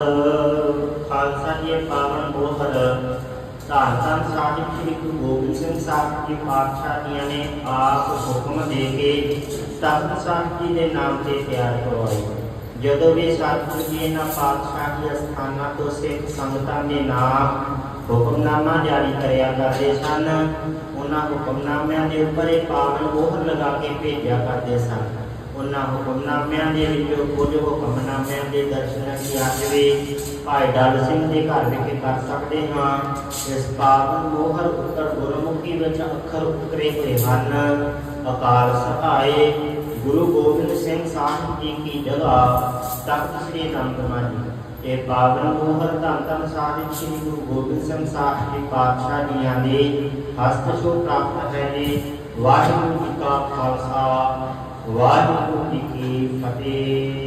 ਖਾਲਸਾ ਜੀ ਪਾਵਨ ਬੋਹਰ ਧੰਨ ਧੰਨ ਸਾਹਿਬ ਸ੍ਰੀ ਗੁਰੂ ਗੋਬਿੰਦ ਸਿੰਘ ਸਾਹਿਬ ਜੀ ਪਾਤਸ਼ਾਹ ਜੀਆਂ ਨੇ ਆਪ ਹੁਕਮ ਦੇ ਕੇ ਤਖਤ ਸਾਹਿਬ ਜੀ ਦੇ ਨਾਮ ਤੇ ਤਿਆਰ ਕਰਵਾਈ ਜਦੋਂ ਵੀ ਸਤਿਗੁਰੂ ਜੀ ਇਹਨਾਂ ਪਾਤਸ਼ਾਹ ਜੀ ਅਸਥਾਨਾਂ ਤੋਂ ਸਿੱਖ ਸੰਗਤਾਂ ਦੇ ਨਾਮ ਹੁਕਮਨਾਮਾ ਜਾਰੀ ਕਰਿਆ ਕਰਦੇ ਸਨ, ਉਹਨਾਂ ਹੁਕਮਨਾਮਿਆਂ ਦੇ ਉੱਪਰ ਇਹ ਪਾਵਨ ਮੋਹਰ ਲਗਾ ਕੇ ਭੇਜਿਆ ਕਰਦੇ ਸਨ। ਉਹਨਾਂ ਹੁਕਮਨਾਮਿਆਂ ਦੇ ਵਿੱਚੋਂ ਕੁਝ ਹੁਕਮਨਾਮਿਆਂ ਦੇ ਦਰਸ਼ਨ ਅਸੀਂ ਅੱਜ ਵੀ ਭਾਈ ਡਾਲ ਸਿੰਘ ਦੇ ਘਰ ਵਿਖੇ ਕਰ ਸਕਦੇ ਹਾਂ। ਇਸ ਪਾਵਨ ਮੋਹਰ ਉੱਤਰ ਗੁਰਮੁਖੀ ਵਿੱਚ ਅੱਖਰ ਉਤਰੇ ਹੋਏ ਹਨ। ਅਕਾਲ ਸਹਾਏ ਗੁਰੂ ਗੋਬਿੰਦ ਸਿੰਘ ਸਾਹਿਬ ਜੀ ਕੀ ਜਗ੍ਹਾ, ਤਖਤ ਸ੍ਰੀ ਅਨੰਦਪੁਰ ਜੀ ਇਹ ਪਾਵਨ ਮੋਹਰ ਧੰਨ ਧੰਨ ਸਾਹਿਬ ਸ੍ਰੀ ਗੁਰੂ ਗੋਬਿੰਦ ਸਿੰਘ ਸਾਹਿਬ ਜੀ ਪਾਤਸ਼ਾਹ ਜੀਆਂ ਦੇ ਹਸਤ ਛੋਹ ਪ੍ਰਾਪਤ ਹੈ ਜੀ। ਵਾਹਿਗੁਰੂ ਜੀ ਕਾ ਖਾਲਸਾ। ਵਾਹਿਗੁਰੂ ਜੀ ਕੀ ਫਤਿਹ।